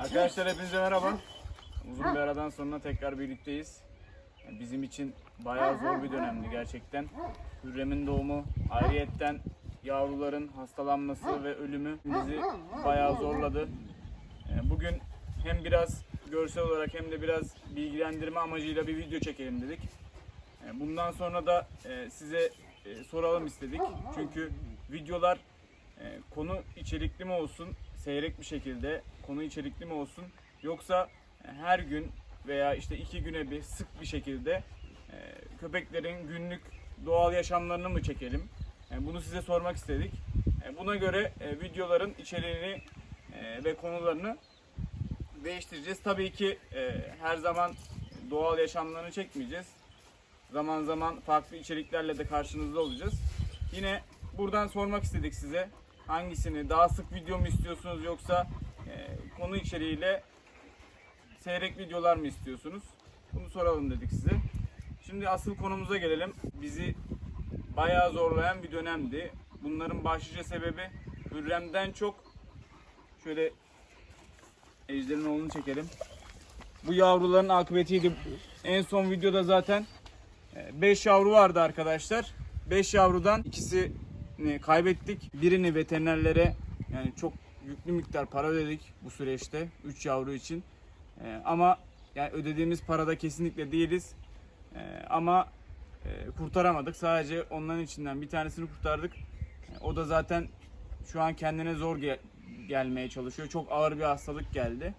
Arkadaşlar hepinize merhaba. Uzun bir aradan sonra tekrar birlikteyiz. Bizim için bayağı zor bir dönemdi gerçekten. Hürrem'in doğumu, ayrıyetten yavruların hastalanması ve ölümü bizi bayağı zorladı. Ee, Bugün hem biraz görsel olarak hem de biraz bilgilendirme amacıyla bir video çekelim dedik. Ee, Bundan sonra da e, size e, soralım istedik. Çünkü videolar e, konu içerikli mi olsun, seyrek bir şekilde konu içerikli mi olsun yoksa her gün veya işte iki güne bir sık bir şekilde e, köpeklerin günlük doğal yaşamlarını mı çekelim? E, Bunu size sormak istedik. E, Buna göre videoların içeriğini ve konularını değiştireceğiz. Tabii ki her zaman doğal yaşamlarını çekmeyeceğiz. Zaman zaman farklı içeriklerle de karşınızda olacağız. Yine buradan sormak istedik size. Hangisini daha sık video mu istiyorsunuz yoksa e, konu içeriğiyle seyrek videolar mı istiyorsunuz? Bunu soralım dedik size. Şimdi asıl konumuza gelelim. Bizi bayağı zorlayan bir dönemdi. Bunların başlıca sebebi Hürrem'den çok şöyle Ejder'in oğlunu çekelim. Bu yavruların akıbetiydi. En son videoda zaten 5 yavru vardı arkadaşlar. 5 yavrudan ikisini kaybettik. Birini veterinerlere yani çok yüklü miktar para ödedik bu süreçte 3 yavru için. Ee, ama yani ödediğimiz parada kesinlikle değiliz. Ee, ama e, kurtaramadık. Sadece onların içinden bir tanesini kurtardık. Ee, O da zaten şu an kendine zor gel- gelmeye çalışıyor. Çok ağır bir hastalık geldi.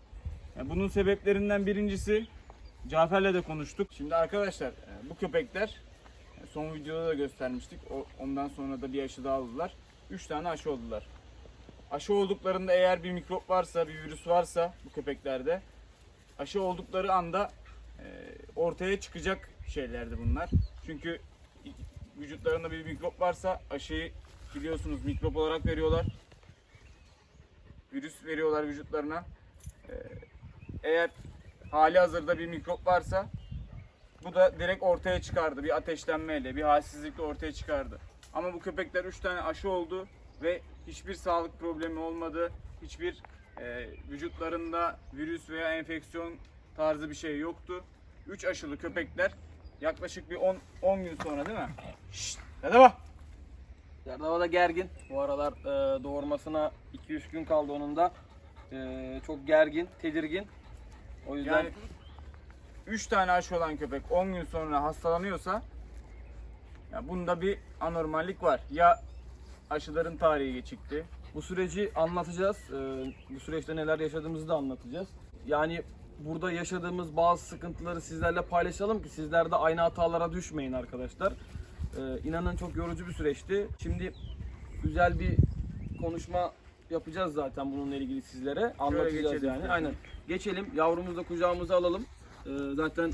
Yani bunun sebeplerinden birincisi Cafer'le de konuştuk. Şimdi arkadaşlar e, bu köpekler e, son videoda da göstermiştik. O, ondan sonra da bir aşı daha aldılar. 3 tane aşı oldular. Aşı olduklarında eğer bir mikrop varsa, bir virüs varsa bu köpeklerde aşı oldukları anda e, ortaya çıkacak şeylerdi bunlar. Çünkü vücutlarında bir mikrop varsa aşıyı biliyorsunuz mikrop olarak veriyorlar. Virüs veriyorlar vücutlarına. E, eğer hali hazırda bir mikrop varsa bu da direkt ortaya çıkardı. Bir ateşlenmeyle, bir halsizlikle ortaya çıkardı. Ama bu köpekler 3 tane aşı oldu ve hiçbir sağlık problemi olmadı. Hiçbir e, vücutlarında virüs veya enfeksiyon tarzı bir şey yoktu. 3 aşılı köpekler yaklaşık bir 10 10 gün sonra değil mi? Şşt, hadi bak. Serdava da gergin. Bu aralar e, doğurmasına 2-3 gün kaldı onun da. E, çok gergin, tedirgin. O yüzden Yani 3 tane aşı olan köpek 10 gün sonra hastalanıyorsa ya bunda bir anormallik var. Ya aşıların tarihi geçikti. bu süreci anlatacağız. E, bu süreçte neler yaşadığımızı da anlatacağız. Yani burada yaşadığımız bazı sıkıntıları sizlerle paylaşalım ki sizler de aynı hatalara düşmeyin arkadaşlar. E, inanın çok yorucu bir süreçti. Şimdi güzel bir konuşma yapacağız zaten bununla ilgili sizlere. Anlatacağız yani. Aynen. Geçelim. Yavrumuzu da kucağımıza alalım. Ee, zaten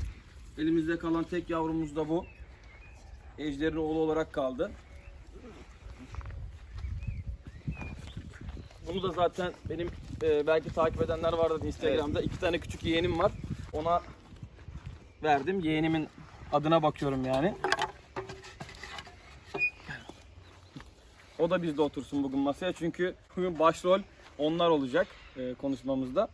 elimizde kalan tek yavrumuz da bu. Ejder'in oğlu olarak kaldı. Bunu da zaten benim e, belki takip edenler vardır Instagram'da. iki tane küçük yeğenim var. Ona verdim. Yeğenimin adına bakıyorum yani. O da bizde otursun bugün masaya çünkü bugün başrol onlar olacak e, konuşmamızda.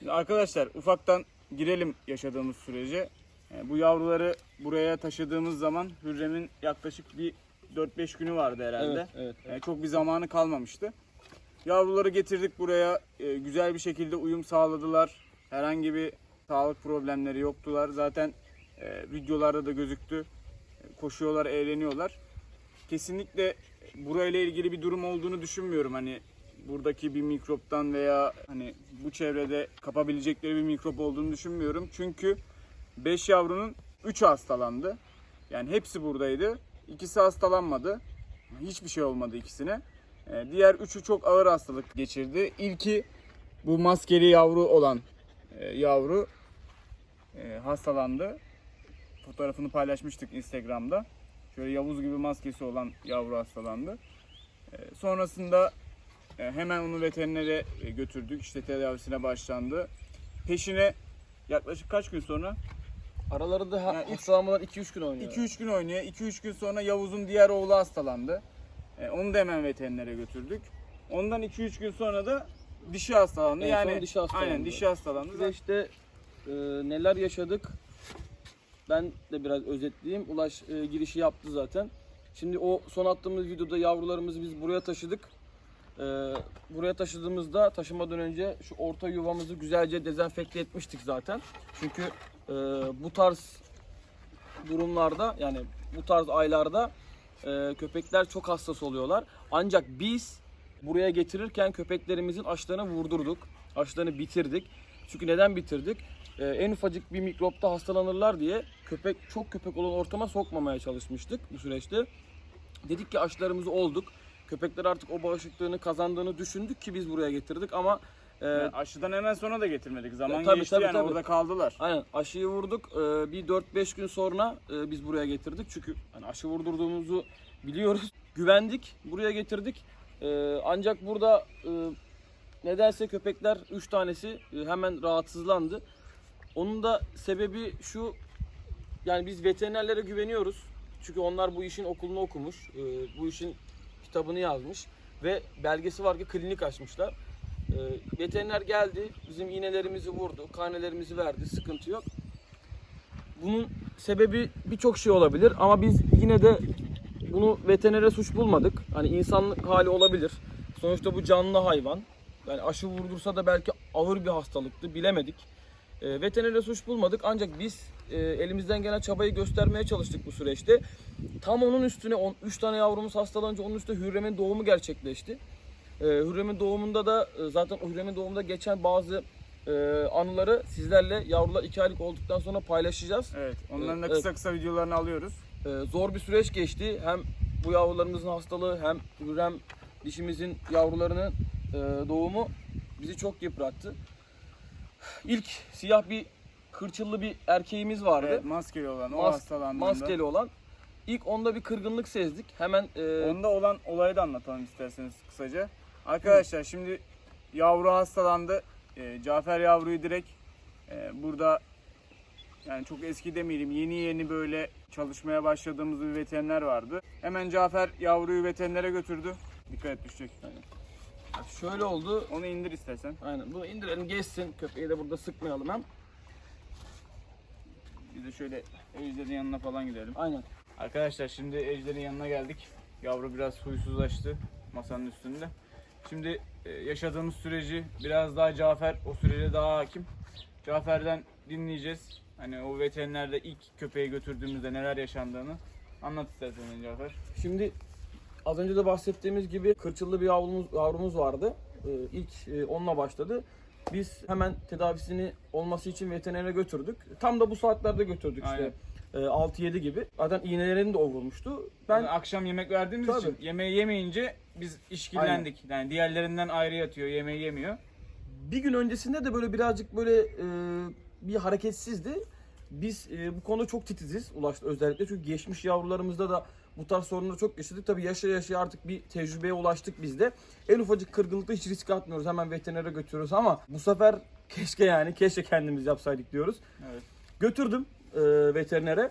Şimdi arkadaşlar ufaktan girelim yaşadığımız sürece. E, Bu yavruları buraya taşıdığımız zaman Hürrem'in yaklaşık bir 4-5 günü vardı herhalde. Evet, evet. E, Çok bir zamanı kalmamıştı. Yavruları getirdik buraya. E, Güzel bir şekilde uyum sağladılar. Herhangi bir sağlık problemleri yoktular. Zaten videolarda da gözüktü. Koşuyorlar, eğleniyorlar. Kesinlikle burayla ilgili bir durum olduğunu düşünmüyorum. Hani buradaki bir mikroptan veya hani bu çevrede kapabilecekleri bir mikrop olduğunu düşünmüyorum. Çünkü 5 yavrunun 3'ü hastalandı. Yani hepsi buradaydı. İkisi hastalanmadı. Hiçbir şey olmadı ikisine. Ee, Diğer üçü çok ağır hastalık geçirdi. İlki bu maskeli yavru olan e, yavru e, hastalandı. Fotoğrafını paylaşmıştık Instagram'da. Şöyle Yavuz gibi maskesi olan yavru hastalandı. E, Sonrasında hemen onu veterinere e, götürdük. İşte tedavisine başlandı. Peşine yaklaşık kaç gün sonra? Aralarında ha, Yani hastalanmadan 2-3 gün oynuyor. 2-3 gün oynuyor. 2-3 gün sonra Yavuz'un diğer oğlu hastalandı. E, onu da hemen veterinere götürdük. Ondan 2-3 gün sonra da dişi hastalandı. En yani son dişi hastalandı. aynen dişi hastalandı. Süreçte e, neler yaşadık? Ben de biraz özetleyeyim. Ulaş e, girişi yaptı zaten. Şimdi o son attığımız videoda yavrularımızı biz buraya taşıdık. E, buraya taşıdığımızda taşımadan önce şu orta yuvamızı güzelce dezenfekte etmiştik zaten. Çünkü e, bu tarz durumlarda yani bu tarz aylarda e, köpekler çok hassas oluyorlar. Ancak biz buraya getirirken köpeklerimizin aşılarını vurdurduk. Aşılarını bitirdik. Çünkü neden bitirdik? E, en ufacık bir mikropta hastalanırlar diye köpek çok köpek olan ortama sokmamaya çalışmıştık bu süreçte. Dedik ki aşılarımızı olduk. Köpekler artık o bağışıklığını kazandığını düşündük ki biz buraya getirdik ama e, Yani aşıdan hemen sonra da getirmedik. Zaman Ya tabii, geçti tabii, yani tabii. orada kaldılar. Aynen aşıyı vurduk. Ee, bir 4-5 gün sonra e, biz buraya getirdik. Çünkü hani aşı vurdurduğumuzu biliyoruz. Güvendik. Buraya getirdik. Ee, ancak burada e, nedense köpekler 3 tanesi e, hemen rahatsızlandı. Onun da sebebi şu yani biz veterinerlere güveniyoruz. Çünkü onlar bu işin okulunu okumuş. e, bu işin kitabını yazmış ve belgesi var ki klinik açmışlar. E, veteriner geldi, bizim iğnelerimizi vurdu, karnelerimizi verdi, sıkıntı yok. Bunun sebebi birçok şey olabilir ama biz yine de bunu veterinere suç bulmadık. Hani insanlık hali olabilir. Sonuçta bu canlı hayvan. Yani aşı vurdursa da belki ağır bir hastalıktı, bilemedik. E, veterinere suç bulmadık ancak biz e, elimizden gelen çabayı göstermeye çalıştık bu süreçte. Tam onun üstüne 3 tane yavrumuz hastalanınca onun üstüne Hürrem'in doğumu gerçekleşti. Ee, Hürrem'in doğumunda da e, zaten Hürrem'in doğumunda geçen bazı e, anıları sizlerle yavrular 2 aylık olduktan sonra paylaşacağız. Evet. Onların da Evet. kısa kısa videolarını alıyoruz. Ee, zor bir süreç geçti. Hem bu yavrularımızın hastalığı hem Hürrem dişimizin yavrularının e, doğumu bizi çok yıprattı. İlk siyah bir kırçıllı bir erkeğimiz vardı. Evet, maskeli olan o Mas- hastalandığında. maskeli olan. İlk onda bir kırgınlık sezdik. Hemen e, Onda olan olayı da anlatalım isterseniz kısaca. Arkadaşlar şimdi yavru hastalandı. Ee, Cafer yavruyu direkt e, burada yani çok eski demeyelim yeni yeni böyle çalışmaya başladığımız bir veteriner vardı. Hemen Cafer yavruyu veterinere götürdü. Dikkat et düşecek. şöyle oldu. Onu indir istersen. Aynen bunu indirelim geçsin. Köpeği de burada sıkmayalım hem. De şöyle Ejder'in yanına falan gidelim. Aynen. Arkadaşlar şimdi Ejder'in yanına geldik. Yavru biraz huysuzlaştı masanın üstünde. Şimdi e, yaşadığımız süreci biraz daha Cafer o sürece daha hakim. Cafer'den dinleyeceğiz. Hani o veterinerde ilk köpeği götürdüğümüzde neler yaşandığını anlat istersen Cafer. Şimdi az önce de bahsettiğimiz gibi kırçıllı bir yavrumuz, yavrumuz vardı. Ee, ilk e, onunla başladı. Biz hemen tedavisini olması için veterinere götürdük. Tam da bu saatlerde götürdük işte. Ee, 6-7 gibi. Zaten iğnelerini de o vurmuştu. Ben Ben akşam yemek verdiğimiz Tabii. için yemeği yemeyince biz işkillendik. Yani diğerlerinden ayrı yatıyor, yemeği yemiyor. bir gün öncesinde de böyle birazcık böyle e, bir hareketsizdi. Biz e, bu konuda çok titiziz ulaştı özellikle çünkü geçmiş yavrularımızda da bu tarz sorunları çok yaşadık. Tabii yaşa yaşa artık bir tecrübeye ulaştık biz de. En ufacık kırgınlıkta hiç risk atmıyoruz. Hemen veterinere götürüyoruz ama bu sefer keşke yani keşke kendimiz yapsaydık diyoruz. Evet. Götürdüm e, veterinere.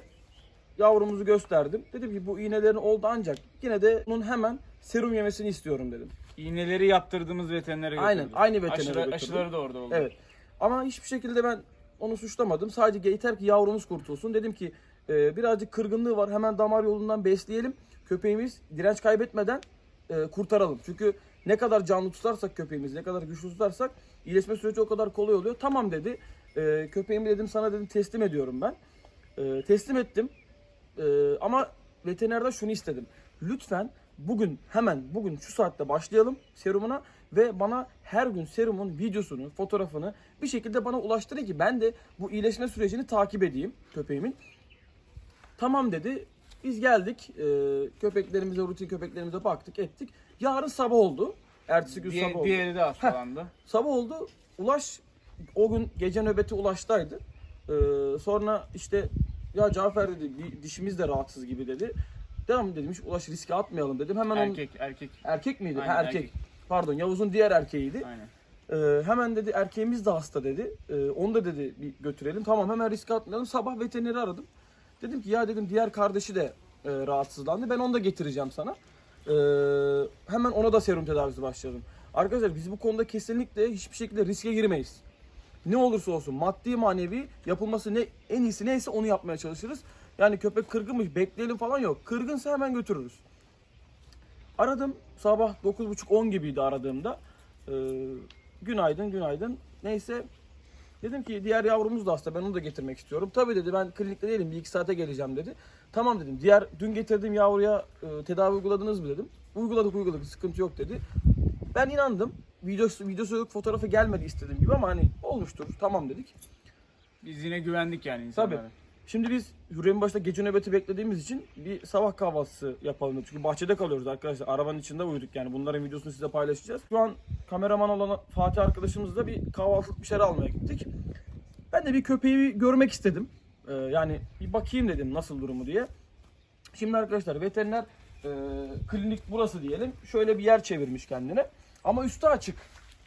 Yavrumuzu gösterdim. Dedim ki bu iğnelerin oldu ancak yine de bunun hemen serum yemesini istiyorum dedim. İğneleri yaptırdığımız veterinere götürdük. Aynen, aynı veterinere Aşıları- götürdüm. Aşıları da orada oldu. Evet. Ama hiçbir şekilde ben onu suçlamadım. Sadece yeter ki yavrumuz kurtulsun. Dedim ki e, birazcık kırgınlığı var. Hemen damar yolundan besleyelim. Köpeğimiz direnç kaybetmeden e, kurtaralım. Çünkü ne kadar canlı tutarsak köpeğimizi, ne kadar güçlü tutarsak iyileşme süreci o kadar kolay oluyor. Tamam dedi. E, köpeğimi dedim sana dedim teslim ediyorum ben. E, teslim ettim. E, ama veterinerden şunu istedim. Lütfen bugün hemen bugün şu saatte başlayalım serumuna ve bana her gün serumun videosunu, fotoğrafını bir şekilde bana ulaştırın ki ben de bu iyileşme sürecini takip edeyim köpeğimin. Tamam dedi. Biz geldik. E, köpeklerimize, rutin köpeklerimize baktık, ettik. Yarın sabah oldu. Ertesi gün sabah oldu. diğeri de hastalandı. Sabah oldu. Ulaş o gün gece nöbeti Ulaş'taydı. Ee, sonra işte ya Cafer dedi dişimiz de rahatsız gibi dedi. Devam dedim hiç Ulaş riske atmayalım dedim. Hemen onun- erkek, erkek. erkek miydi? Aynen, ha, erkek. erkek. Pardon Yavuz'un diğer erkeğiydi. Aynen. Ee, hemen dedi erkeğimiz de hasta dedi. Ee, onu da dedi bir götürelim. Tamam hemen riske atmayalım. Sabah veterineri aradım. Dedim ki ya dedim diğer kardeşi de e, rahatsızlandı. Ben onu da getireceğim sana. Ee, hemen ona da serum tedavisi başladım. Arkadaşlar biz bu konuda kesinlikle hiçbir şekilde riske girmeyiz. Ne olursa olsun maddi manevi yapılması ne en iyisi neyse onu yapmaya çalışırız. Yani köpek kırgınmış bekleyelim falan yok. Kırgınsa hemen götürürüz. Aradım sabah 9.30-10 gibiydi aradığımda. Ee, günaydın günaydın. Neyse dedim ki diğer yavrumuz da hasta ben onu da getirmek istiyorum. Tabii dedi ben klinikte değilim bir iki saate geleceğim dedi. Tamam dedim diğer dün getirdiğim yavruya e, tedavi uyguladınız mı dedim. Uyguladık uyguladık sıkıntı yok dedi. Ben inandım. Videosu, videosu yok fotoğrafı gelmedi istediğim gibi ama hani olmuştur tamam dedik. Biz yine güvendik yani insanlara. Tabii. Şimdi biz Hürrem'in başta gece nöbeti beklediğimiz için bir sabah kahvaltısı yapalım. Çünkü bahçede kalıyoruz arkadaşlar. Arabanın içinde uyuduk yani. Bunların videosunu size paylaşacağız. Şu an kameraman olan Fatih arkadaşımızla bir kahvaltılık bir şeyler almaya gittik. Ben de bir köpeği görmek istedim. Ee, yani bir bakayım dedim nasıl durumu diye. Şimdi arkadaşlar veteriner e, klinik burası diyelim. Şöyle bir yer çevirmiş kendine. Ama üstü açık.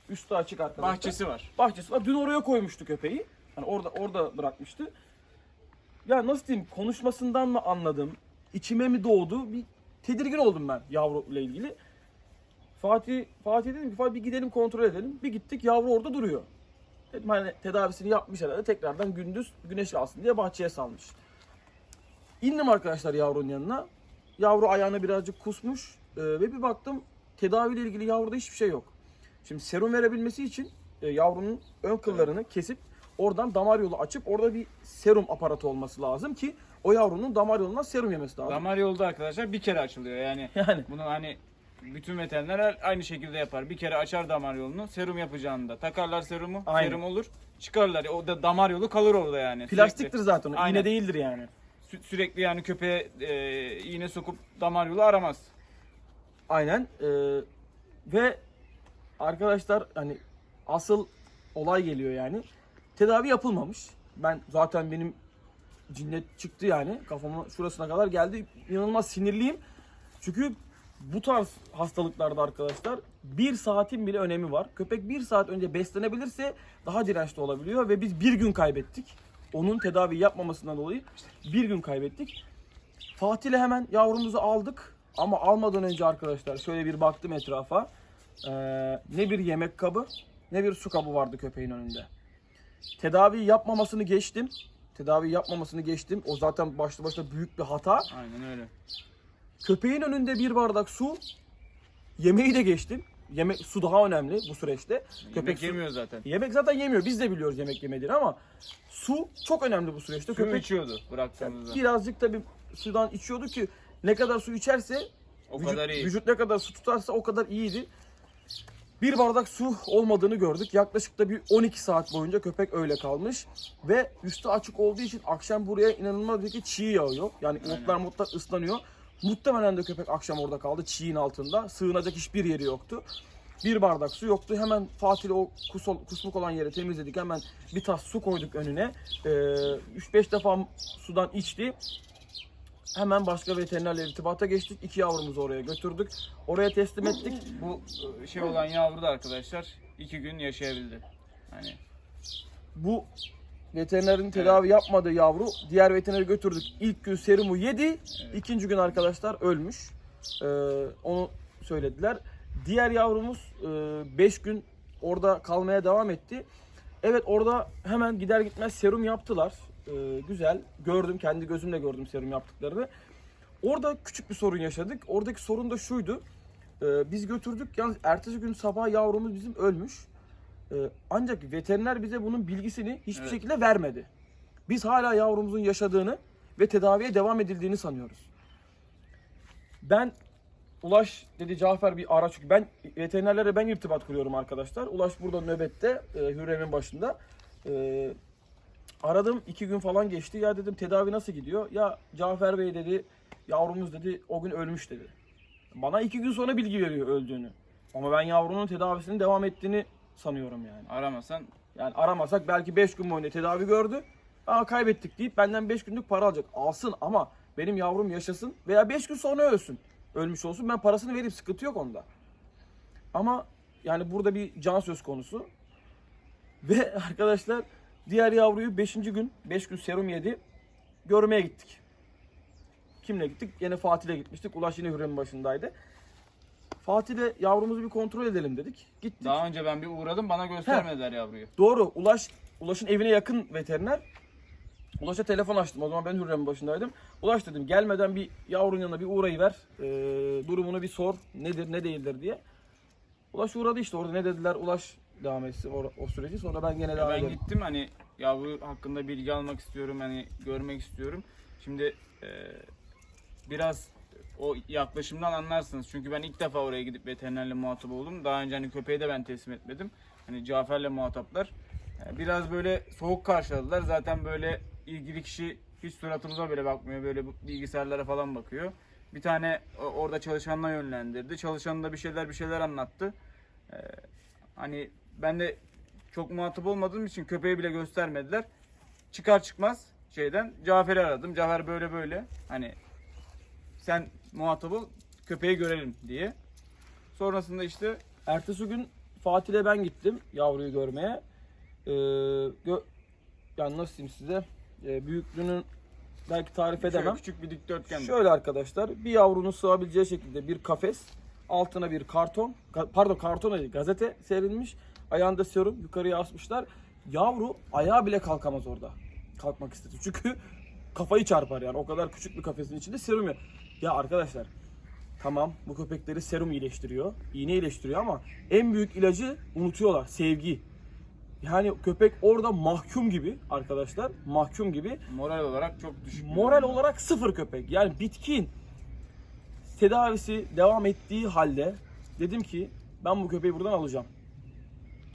Üstü açık arkadaşlar Bahçesi var. bahçesi var. Dün oraya koymuştu köpeği. Hani orada orada bırakmıştı. Ya nasıl diyeyim konuşmasından mı anladım? İçime mi doğdu? Bir tedirgin oldum ben yavru ile ilgili. Fatih Fatih dedim ki Fatih bir gidelim kontrol edelim. Bir gittik yavru orada duruyor. Dedim hani tedavisini yapmış herhalde tekrardan gündüz güneş alsın diye bahçeye salmış. İndim arkadaşlar yavrunun yanına. Yavru ayağına birazcık kusmuş Ee, ve bir baktım tedaviyle ilgili yavruda hiçbir şey yok. Şimdi serum verebilmesi için e, yavrunun ön kıllarını kesip oradan damar yolu açıp orada bir serum aparatı olması lazım ki o yavrunun damar yolundan serum yemesi lazım. Damar yolda arkadaşlar bir kere açılıyor yani. Yani Bunu hani bütün veterinerler aynı şekilde yapar. Bir kere açar damar yolunu, serum yapacağında takarlar serumu, Aynen. serum olur, çıkarlar. O da damar yolu kalır orada yani. plastiktir Sürekli, zaten o. Aynen. iğne değildir yani. sü- sürekli yani köpeğe e, iğne sokup damar yolu aramaz. Aynen. Ee, ve arkadaşlar hani asıl olay geliyor yani. Tedavi yapılmamış. Ben zaten benim cinnet çıktı yani. Kafamın şurasına kadar geldi. İnanılmaz sinirliyim. Çünkü bu tarz hastalıklarda arkadaşlar bir saatin bile önemi var. Köpek bir saat önce beslenebilirse daha dirençli olabiliyor ve biz bir gün kaybettik. Onun tedavi yapmamasından dolayı bir gün kaybettik. Fatih'le hemen yavrumuzu aldık. Ama almadan önce arkadaşlar şöyle bir baktım etrafa. Ee, ne bir yemek kabı ne bir su kabı vardı köpeğin önünde. Tedavi yapmamasını geçtim. Tedavi yapmamasını geçtim. O zaten başlı başına büyük bir hata. Aynen öyle. Köpeğin önünde bir bardak su. Yemeği de geçtim. Yemek su daha önemli bu süreçte. Köpek su- yemiyor zaten. Yemek zaten yemiyor. Biz de biliyoruz yemek yemediğini ama su çok önemli bu süreçte. Suyu Köpek içiyordu bıraktığımızda. birazcık tabii sudan içiyordu ki ne kadar su içerse O vücut, kadar iyi. vücut ne kadar su tutarsa o kadar iyiydi. Bir bardak su olmadığını gördük. Yaklaşık da bir 12 saat boyunca köpek öyle kalmış. Ve üstü açık olduğu için akşam buraya inanılmaz bir çiğ yağıyor. Yani otlar mutlar ıslanıyor. Muhtemelen de köpek akşam orada kaldı çiğin altında. Sığınacak hiçbir yeri yoktu. Bir bardak su yoktu. Hemen Fatih'le o kusol, kusmuk olan yeri temizledik. Hemen bir tas su koyduk önüne. Ee, 3-5 defa sudan içti. Hemen başka veterinerle irtibata geçtik. İki yavrumuzu oraya götürdük. Oraya teslim ettik. Bu e, şey olan yavru da arkadaşlar iki gün yaşayabildi. Hani Bu veterinerin tedavi yapmadığı yavru diğer veterinere götürdük. İlk gün serumu yedi. ikinci gün arkadaşlar ölmüş. Ee, onu söylediler. Diğer yavrumuz 5 gün orada kalmaya devam etti. Evet orada hemen gider gitmez serum yaptılar. Ee, güzel. Gördüm kendi gözümle gördüm serum yaptıklarını. Orada küçük bir sorun yaşadık. Oradaki sorun da şuydu. Ee, biz götürdük. Yalnız ertesi gün sabah yavrumuz bizim ölmüş. Ee, ancak veteriner bize bunun bilgisini hiçbir Evet. şekilde vermedi. Biz hala yavrumuzun yaşadığını ve tedaviye devam edildiğini sanıyoruz. Ben Ulaş dedi Cafer bir ara çünkü ben veterinerlere ben irtibat kuruyorum arkadaşlar. Ulaş burada nöbette e, Hürrem'in başında. E, aradım iki gün falan geçti. Ya dedim tedavi nasıl gidiyor? Ya Cafer Bey dedi yavrumuz dedi o gün ölmüş dedi. Bana iki gün sonra bilgi veriyor öldüğünü. Ama ben yavrunun tedavisinin devam ettiğini sanıyorum yani. aramasan Yani aramasak belki 5 gün boyunca tedavi gördü. Aa kaybettik deyip benden 5 günlük para alacak. Alsın ama benim yavrum yaşasın veya 5 gün sonra ölsün. Ölmüş olsun ben parasını vereyim sıkıntı yok onda. Ama yani burada bir can söz konusu. Ve arkadaşlar diğer yavruyu 5. gün 5 gün serum yedi. Görmeye gittik. Kimle gittik? Yine Fatih'le gitmiştik. Ulaş yine Hürrem'in başındaydı. Fatih'le yavrumuzu bir kontrol edelim dedik. Gittik. Daha önce ben bir uğradım bana göstermediler yavruyu. Doğru. Ulaş Ulaş'ın evine yakın veteriner. Ulaş'a telefon açtım. O zaman ben Hürrem'in başındaydım. Ulaş dedim gelmeden bir yavrunun yanına bir uğrayıver. Ee, durumunu bir sor. Nedir ne değildir diye. Ulaş uğradı işte orada ne dediler Ulaş devam etsin o, o süreci. Sonra ben gene devam Ben ederim. gittim hani yavru hakkında bilgi almak istiyorum hani görmek istiyorum. Şimdi e, biraz o yaklaşımdan anlarsınız. Çünkü ben ilk defa oraya gidip veterinerle muhatap oldum. Daha önce hani köpeği de ben teslim etmedim. Hani Cafer'le muhataplar. E, Biraz böyle soğuk karşıladılar. Zaten böyle ilgili kişi hiç suratımıza bile bakmıyor. Böyle bu bilgisayarlara falan bakıyor. Bir tane o- orada çalışanla yönlendirdi. Çalışan da bir şeyler bir şeyler anlattı. E, Hani ben de çok muhatap olmadığım için köpeği bile göstermediler. Çıkar çıkmaz şeyden Cafer'i aradım. Cafer böyle böyle hani sen muhatap ol köpeği görelim diye. Sonrasında işte Ertesi gün Fatih'le ben gittim yavruyu görmeye. Ee, gö- yani nasıl diyeyim size Ee, büyüklüğünü belki tarif şöyle edemem. küçük bir dikdörtgen. Şöyle arkadaşlar bir yavrunun sığabileceği şekilde bir kafes altına bir karton pardon karton değil gazete serilmiş ayağında serum yukarıya asmışlar yavru ayağa bile kalkamaz orada kalkmak istedi çünkü kafayı çarpar yani o kadar küçük bir kafesin içinde serum ya. Ya arkadaşlar tamam bu köpekleri serum iyileştiriyor iğne iyileştiriyor ama en büyük ilacı unutuyorlar sevgi. Yani köpek orada mahkum gibi arkadaşlar mahkum gibi Moral olarak çok düşük. Moral olarak sıfır köpek. Yani bitkin. Tedavisi devam ettiği halde dedim ki ben bu köpeği buradan alacağım.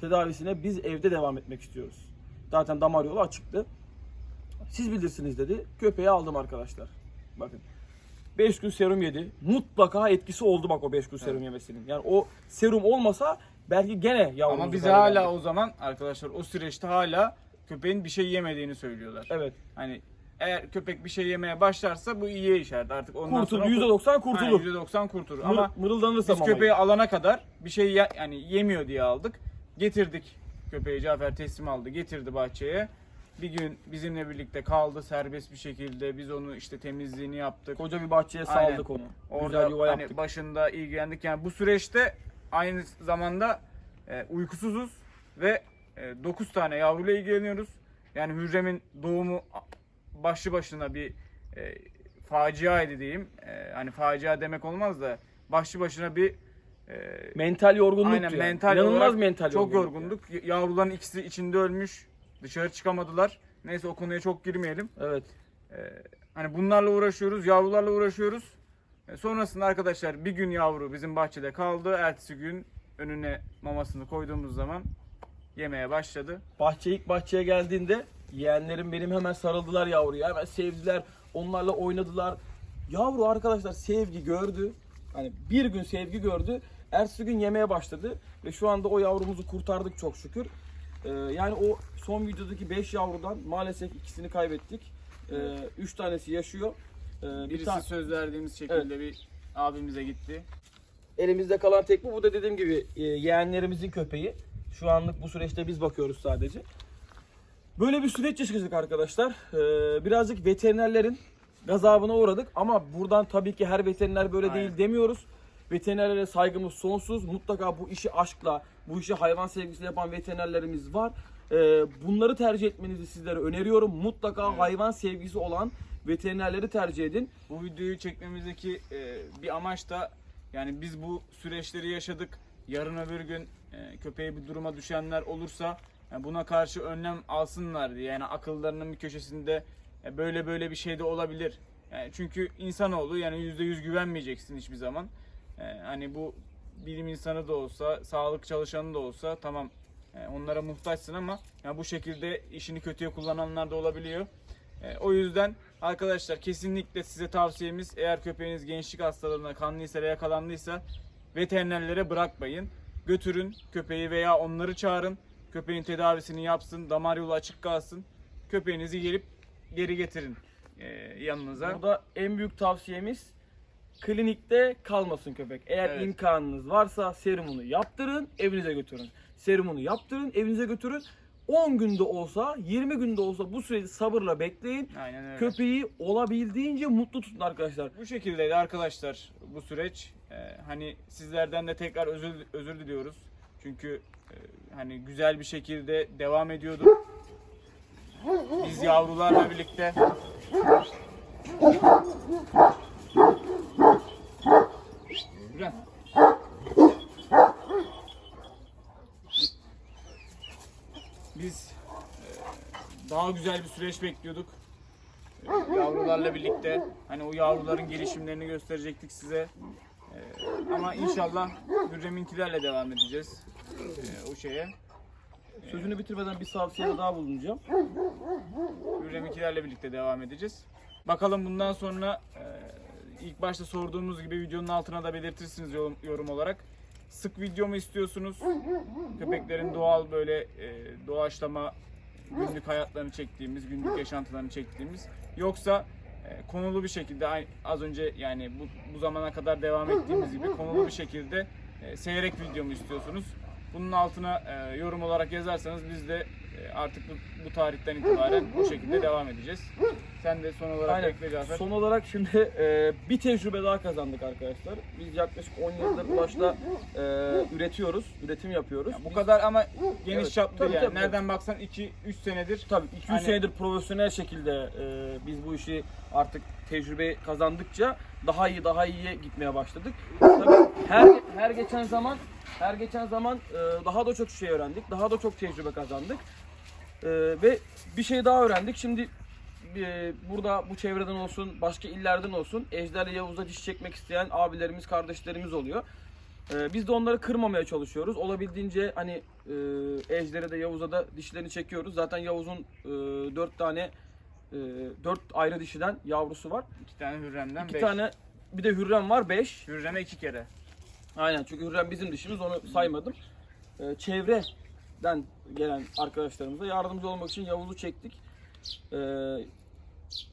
Tedavisine biz evde devam etmek istiyoruz. Zaten damar yolu açıktı. Siz bilirsiniz dedi. Köpeği aldım arkadaşlar. Bakın. 5 gün serum yedi. Mutlaka etkisi oldu bak o 5 gün serum yemesinin. Yani o serum olmasa belki gene yavrumuzu Ama bize hala o zaman arkadaşlar o süreçte hala köpeğin bir şey yemediğini söylüyorlar. Evet. Hani eğer köpek bir şey yemeye başlarsa bu iyiye işaret. Artık ondan Kurtul. sonra %90 kurtulur. Aynen, %90 kurtulur. Mır, Ama mırıldanırsa Biz köpeği alana kadar bir şey ye- yani yemiyor diye aldık. Getirdik köpeği Cafer teslim aldı. Getirdi bahçeye. Bir gün bizimle birlikte kaldı serbest bir şekilde. Biz onu işte temizliğini yaptık. Koca bir bahçeye Aynen. saldık onu. Orada Güzel yuva hani yaptık. başında ilgilendik. Yani bu süreçte aynı zamanda e, uykusuzuz ve 9 tane yavruyla ilgileniyoruz. Yani Hürrem'in doğumu başlı başına bir e, faciaydı diyeyim. E, hani facia demek olmaz da başlı başına bir e, Mental yorgunluk Aynen diyor. mental İnanılmaz mental çok yorgunluk yorgunduk. Y- Yavruların ikisi içinde ölmüş. Dışarı çıkamadılar. Neyse o konuya çok girmeyelim. yani. Evet. Ee, hani bunlarla uğraşıyoruz, yavrularla uğraşıyoruz. Ee, sonrasında arkadaşlar bir gün yavru bizim bahçede kaldı. Ertesi gün önüne mamasını koyduğumuz zaman yemeye başladı. Bahçe ilk bahçeye geldiğinde yeğenlerim benim hemen sarıldılar yavruya. Hemen sevdiler. Onlarla oynadılar. Yavru arkadaşlar sevgi gördü. Hani bir gün sevgi gördü. Ertesi gün yemeye başladı. Ve şu anda o yavrumuzu kurtardık çok şükür. Ee, yani o son videodaki 5 yavrudan maalesef ikisini kaybettik. 3 tanesi yaşıyor. Ee, bir Birisi tane söz verdiğimiz şekilde bir abimize gitti. Elimizde kalan tek bu. Bu da dediğim gibi e, yeğenlerimizin köpeği. Şu anlık bu süreçte biz bakıyoruz sadece. Böyle bir süreç yaşadık arkadaşlar. Ee, birazcık veterinerlerin gazabına uğradık ama buradan tabii ki her veteriner böyle Aynen. değil demiyoruz. Veterinerlere saygımız sonsuz. Mutlaka bu işi aşkla, bu işi hayvan sevgisiyle yapan veterinerlerimiz var. Ee, bunları tercih etmenizi sizlere öneriyorum. Mutlaka Evet. hayvan sevgisi olan veterinerleri tercih edin. Bu videoyu çekmemizdeki e, bir amaç da yani biz bu süreçleri yaşadık. Yarın öbür gün e, köpeğe bir duruma düşenler olursa yani buna karşı önlem alsınlar diye. Yani akıllarının bir köşesinde e, böyle böyle bir şey de olabilir. Yani çünkü insanoğlu yani %100 güvenmeyeceksin hiçbir zaman. E, hani bu bilim insanı da olsa, sağlık çalışanı da olsa tamam e, onlara muhtaçsın ama yani bu şekilde işini kötüye kullananlar da olabiliyor. E, o yüzden arkadaşlar kesinlikle size tavsiyemiz eğer köpeğiniz gençlik hastalığına kanlıysa veya yakalandıysa veterinerlere bırakmayın. Götürün köpeği veya onları çağırın. Köpeğin tedavisini yapsın, damar yolu açık kalsın. Köpeğinizi gelip geri getirin e, yanınıza. Burada en büyük tavsiyemiz klinikte kalmasın köpek. Eğer Evet. imkanınız varsa serumunu yaptırın, evinize götürün. Serumunu yaptırın, evinize götürün. 10 günde olsa 20 günde olsa bu süreci sabırla bekleyin. Aynen öyle. Köpeği olabildiğince mutlu tutun arkadaşlar. Bu şekildeydi arkadaşlar bu süreç. Ee, hani sizlerden de tekrar özür özür diliyoruz. Çünkü e, hani güzel bir şekilde devam ediyorduk. Biz yavrularla birlikte Güzel. Biz e, daha güzel bir süreç bekliyorduk yavrularla birlikte hani o yavruların gelişimlerini gösterecektik size. Ee, ama inşallah Hürrem'inkilerle devam edeceğiz o şeye. Sözünü bitirmeden bir tavsiyede daha bulunacağım. Hürrem'inkilerle birlikte devam edeceğiz. Bakalım bundan sonra e, ilk başta sorduğumuz gibi videonun altına da belirtirsiniz yorum, yorum olarak. Sık video mu istiyorsunuz? Köpeklerin doğal böyle e, doğaçlama günlük hayatlarını çektiğimiz, günlük yaşantılarını çektiğimiz yoksa e, konulu bir şekilde az önce yani bu, bu zamana kadar devam ettiğimiz gibi konulu bir şekilde e, seyrek video mu istiyorsunuz? Bunun altına e, yorum olarak yazarsanız biz de e, artık bu, bu tarihten itibaren bu şekilde devam edeceğiz. Sen de son olarak Aynen. ekle Cafer. Son olarak şimdi e, bir tecrübe daha kazandık arkadaşlar. Biz yaklaşık 10 yıldır Ulaş'la e, üretiyoruz, üretim yapıyoruz. Ya bu kadar ama geniş Evet, çaplı tabii, yani. tabii. Nereden baksan 2-3 senedir Tabii 200 Hani- senedir profesyonel şekilde e, biz bu işi artık tecrübe kazandıkça daha iyi daha iyiye gitmeye başladık. Tabii her her geçen zaman her geçen zaman e, daha da çok şey öğrendik. Daha da çok tecrübe kazandık. E, ve bir şey daha öğrendik. Şimdi e, burada bu çevreden olsun, başka illerden olsun Ejder'le Yavuz'da diş çekmek isteyen abilerimiz, kardeşlerimiz oluyor. E, biz de onları kırmamaya çalışıyoruz. Olabildiğince hani e, Ejder'e de Yavuz'a da dişlerini çekiyoruz. Zaten Yavuz'un e, 4 tane e, 4 ayrı dişiden yavrusu var. 2 tane Hürrem'den 2 5. tane bir de Hürrem var 5. Hürrem'e 2 kere. Aynen çünkü Hürrem bizim dişimiz onu saymadım. Ee, çevreden gelen arkadaşlarımıza yardımcı olmak için Yavuz'u çektik. Ee,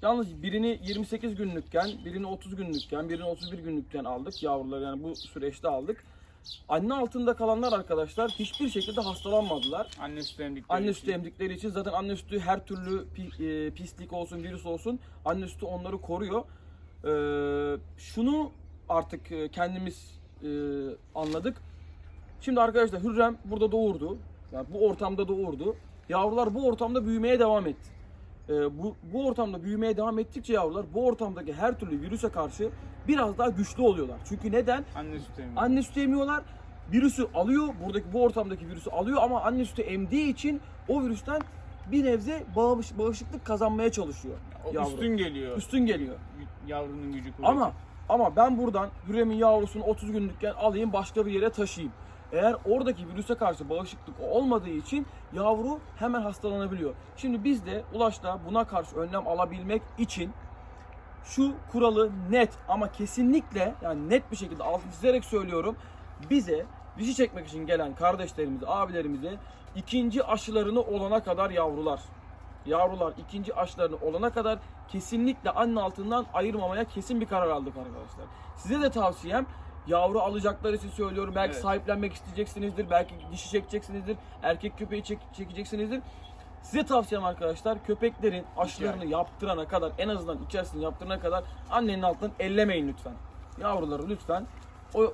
yalnız birini 28 günlükken, birini 30 günlükken, birini 31 günlükken aldık yavruları yani bu süreçte aldık. Anne altında kalanlar arkadaşlar hiçbir şekilde hastalanmadılar. Anne sütü emdikleri Anne için. sütü emdikleri için zaten anne sütü her türlü pi- e, pislik olsun, virüs olsun anne sütü onları koruyor. Ee, şunu artık e, kendimiz e, anladık. Şimdi arkadaşlar Hürrem burada doğurdu. Yani bu ortamda doğurdu. Yavrular bu ortamda büyümeye devam etti. Ee, bu, bu ortamda büyümeye devam ettikçe yavrular bu ortamdaki her türlü virüse karşı biraz daha güçlü oluyorlar. Çünkü neden? Anne sütü emdiği. Anne sütü emiyorlar. Virüsü alıyor. Buradaki bu ortamdaki virüsü alıyor ama anne sütü emdiği için o virüsten bir nebze bağış, bağışıklık kazanmaya çalışıyor. Yavru. üstün geliyor. Üstün geliyor. Yavrunun gücü kuvveti. Ama ama ben buradan Hürrem'in yavrusunu 30 günlükken alayım başka bir yere taşıyayım. Eğer oradaki virüse karşı bağışıklık olmadığı için yavru hemen hastalanabiliyor. Şimdi biz de Ulaş'ta buna karşı önlem alabilmek için şu kuralı net ama kesinlikle yani net bir şekilde altını çizerek söylüyorum. Bize dişi çekmek için gelen kardeşlerimize, abilerimize ikinci aşılarını olana kadar yavrular. Yavrular ikinci aşılarını olana kadar kesinlikle anne altından ayırmamaya kesin bir karar aldık arkadaşlar. Size de tavsiyem yavru alacaklar için söylüyorum. Belki Evet. sahiplenmek isteyeceksinizdir. Belki dişi çekeceksinizdir. Erkek köpeği çek, çekeceksinizdir. Size tavsiyem arkadaşlar köpeklerin aşılarını yaptırana kadar en azından içerisini yaptırana kadar annenin altından ellemeyin lütfen. Yavruları lütfen o e,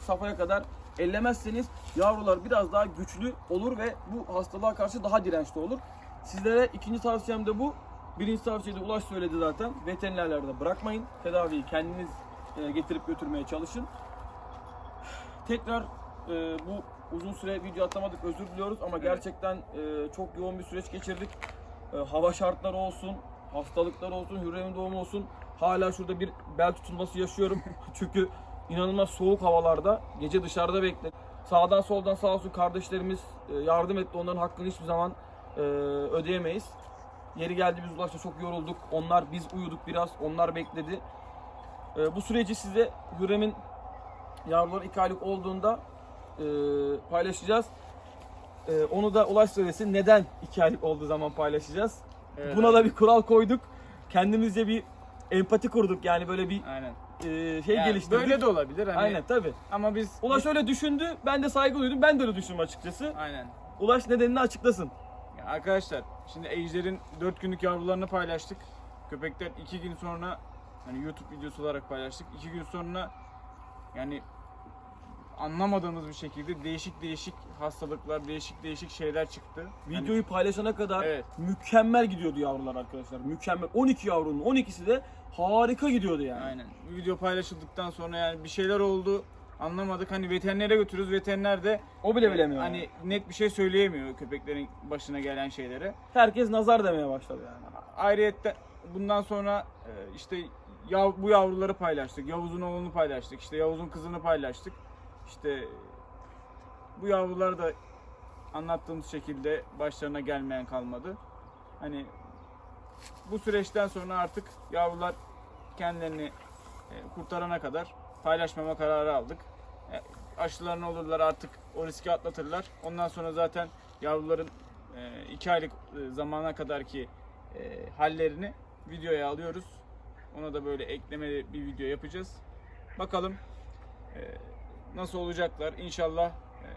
safhaya kadar ellemezseniz yavrular biraz daha güçlü olur ve bu hastalığa karşı daha dirençli olur. Sizlere ikinci tavsiyem de bu. Birinci tavsiye de Ulaş söyledi zaten. Veterinerlerde bırakmayın. Tedaviyi kendiniz getirip götürmeye çalışın. Tekrar e, bu uzun süre video atlamadık özür diliyoruz ama gerçekten e, çok yoğun bir süreç geçirdik. E, hava şartları olsun, hastalıklar olsun, Hürrem'in doğumu olsun. Hala şurada bir bel tutulması yaşıyorum. Çünkü inanılmaz soğuk havalarda gece dışarıda bekledim. Sağdan soldan sağ olsun kardeşlerimiz e, yardım etti. Onların hakkını hiçbir zaman e, ödeyemeyiz. Yeri geldi biz Ulaş'ta çok yorulduk. Onlar biz uyuduk biraz. Onlar bekledi. E, bu süreci size Hürrem'in yavruları iki aylık olduğunda e, paylaşacağız. E, onu da Ulaş söylesin. Neden iki aylık olduğu zaman paylaşacağız? Evet, Buna da bir kural koyduk. Kendimizce bir empati kurduk. Yani böyle bir Aynen. e, şey Yani geliştirdik. böyle de olabilir hani. Aynen tabi. Ama biz Ulaş öyle düşündü. Ben de saygı duydum. Ben de öyle düşündüm açıkçası. Aynen. Ulaş nedenini açıklasın. Ya arkadaşlar şimdi ejderin 4 günlük yavrularını paylaştık. Köpekler 2 gün sonra hani YouTube videosu olarak paylaştık. 2 gün sonra yani anlamadığımız bir şekilde değişik değişik hastalıklar, değişik değişik şeyler çıktı. Hani- Videoyu paylaşana kadar Evet. mükemmel gidiyordu yavrular arkadaşlar. Mükemmel. 12 yavrunun 12'si de harika gidiyordu yani. Aynen. Video paylaşıldıktan sonra yani bir şeyler oldu. Anlamadık. Hani veterinere götürüyoruz. Veteriner de O bile bilemiyor. hani yani. net bir şey söyleyemiyor köpeklerin başına gelen şeylere. Herkes nazar demeye başladı yani. Ayrıyetten bundan sonra e, işte yav, bu yavruları paylaştık. Yavuz'un oğlunu paylaştık. İşte Yavuz'un kızını paylaştık. İşte bu yavrular da anlattığımız şekilde başlarına gelmeyen kalmadı. Hani bu süreçten sonra artık yavrular kendilerini e, kurtarana kadar paylaşmama kararı aldık. E, Aşılarını olurlar artık o riski atlatırlar. Ondan sonra zaten yavruların 2 aylık e, zamana kadar ki hallerini videoya alıyoruz. Ona da böyle eklemeli bir video yapacağız. Bakalım e, nasıl olacaklar. İnşallah e,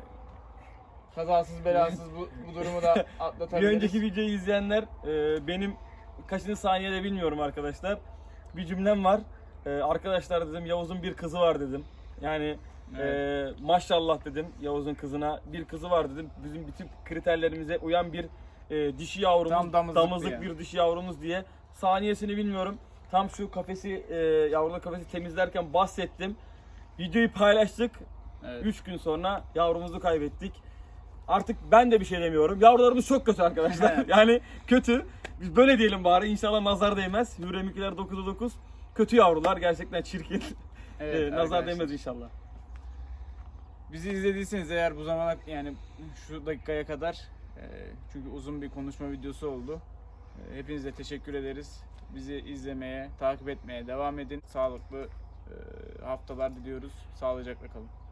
kazasız belasız bu, bu durumu da Bir atlatabiliriz. önceki videoyu izleyenler e, benim kaçıncı saniyede bilmiyorum arkadaşlar. Bir cümlem var. Arkadaşlar dedim Yavuz'un bir kızı var dedim. Yani e, maşallah dedim Yavuz'un kızına bir kızı var dedim. Bizim bütün kriterlerimize uyan bir e, dişi yavrumuz, Tam damızlık damızlık yani. bir dişi yavrumuz diye. Saniyesini bilmiyorum. Tam şu kafesi, e, yavrular kafesi temizlerken bahsettim. Videoyu paylaştık. Evet. 3 gün sonra yavrumuzu kaybettik. Artık ben de bir şey demiyorum. Yavrularımız çok kötü arkadaşlar. Yani kötü. Biz böyle diyelim bari. İnşallah nazar değmez. Hürremikler 9'a 9. Kötü yavrular. Gerçekten çirkin. Evet, Ee, nazar arkadaşlar. değmez inşallah. Bizi izlediyseniz eğer bu zamana yani şu dakikaya kadar e, çünkü uzun bir konuşma videosu oldu. Hepinize teşekkür ederiz. Bizi izlemeye, takip etmeye devam edin. Sağlıklı e, haftalar diliyoruz. Sağlıcakla kalın.